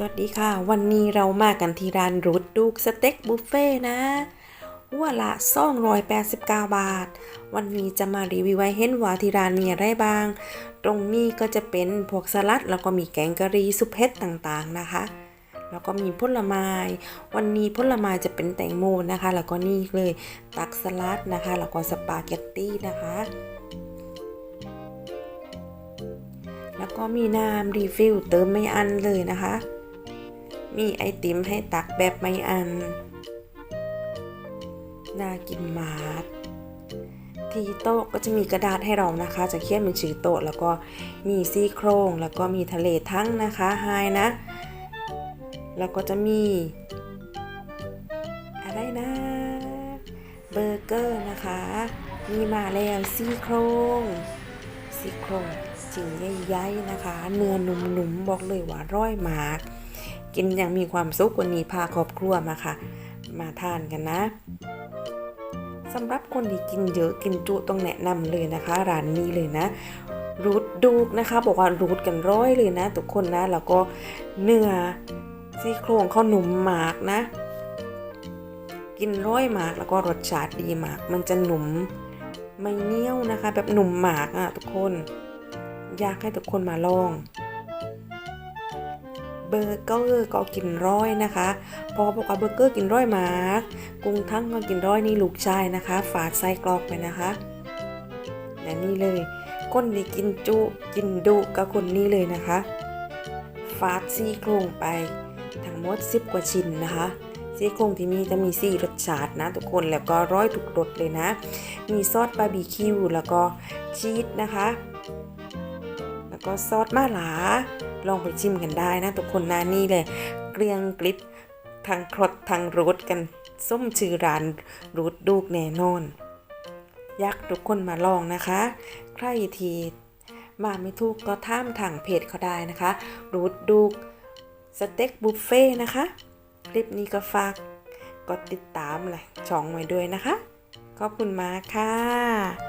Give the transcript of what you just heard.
สวัสดีค่ะ วันนี้เรามากันที่ร้านรูดดูกสเต็กบุฟเฟ่นะหัวละ289 บาท วันนี้จะมารีวิวให้เห็นว่าที่ร้านมีอะไรบ้าง ตรงนี้ก็จะเป็นพวกสลัด แล้วก็มีแกงกะหรี่ซุปเห็ดต่างๆนะคะ แล้วก็มีผลไม้ วันนี้ผลไม้จะเป็นแตงโมนะคะ แล้วก็นี่เลยตักสลัดนะคะ แล้วก็สปาเกตตี้นะคะแล้วก็มีน้ำรีฟิลเติมไม่อันเลยนะคะ มีไอติมให้ตักแบบไม่อัน น่ากินมากที่โต๊ะก็จะมีกระดาษให้เรานะคะ จะเขียนเป็นชื่อโต๊ะแล้วก็มีซี่โครงแล้วก็มีทะเลทั้งนะคะไฮนะ แล้วก็จะมี อะไรนะเบอร์เกอร์นะคะ มีมาแล้วซี่โครงซี่โครงจิ๋วใหญ่ๆนะคะ เนื้อหนุ่มๆบอกเลยว่าร่อยมาก กินอย่างมีความสุขวันนี้พาครอบครัวมาค่ะ มาทานกันนะสำหรับคนที่กินเยอะกินจุต้องแนะนำเลยนะคะร้านนี้เลยนะรูดดูกนะคะ บอกว่ารูดกันร้อยเลยนะ ทุกคนนะ แล้วก็เนื้อซี่โครงเขาหนุ่มมากนะ กินร้อยมากแล้วก็รสชาติดีมาก มันจะหนุ่มไม่เนี้ยวนะคะ แบบหนุ่มมากอะทุกคน อยากให้ทุกคนมาลอง เบอร์เกอร์ก็กินร้อยนะคะพอบอกว่าเบอร์เกอร์กินร้อยมากกุ้งทั้งก็กินร้อยนี่ลูกชายนะคะ ฝาดไส้กรอกไปนะคะและนี่เลยคนที่กินจุกินดุก็คนนี้เลยนะคะ ฟาดซี่โครงไปทั้งหมด 10 กว่าชิ้นนะคะซี่โครงที่มีจะมีสี่รสชาตินะทุกคนแล้วก็ร้อยทุกรสเลยนะ มีซอสบาร์บีคิวแล้วก็ชีสนะคะ แล้วก็ซอสมาหลา ลองไปชิมกันได้นะทุกคนนะนี่เลยเกลียงกลิบทางครดทางรูดกันส้มชื่อร้านรูดดูกแน่นอนอยากทุกคนมาลองนะคะ ใครทีมาไม่ถูกก็ท่ามทางเพจเขาได้นะคะรูดดูกสเต็กบุฟเฟ่นะคะ คลิปนี้ก็ฝากกดติดตามเลยช่องไว้ด้วยนะคะ ขอบคุณมากค่ะ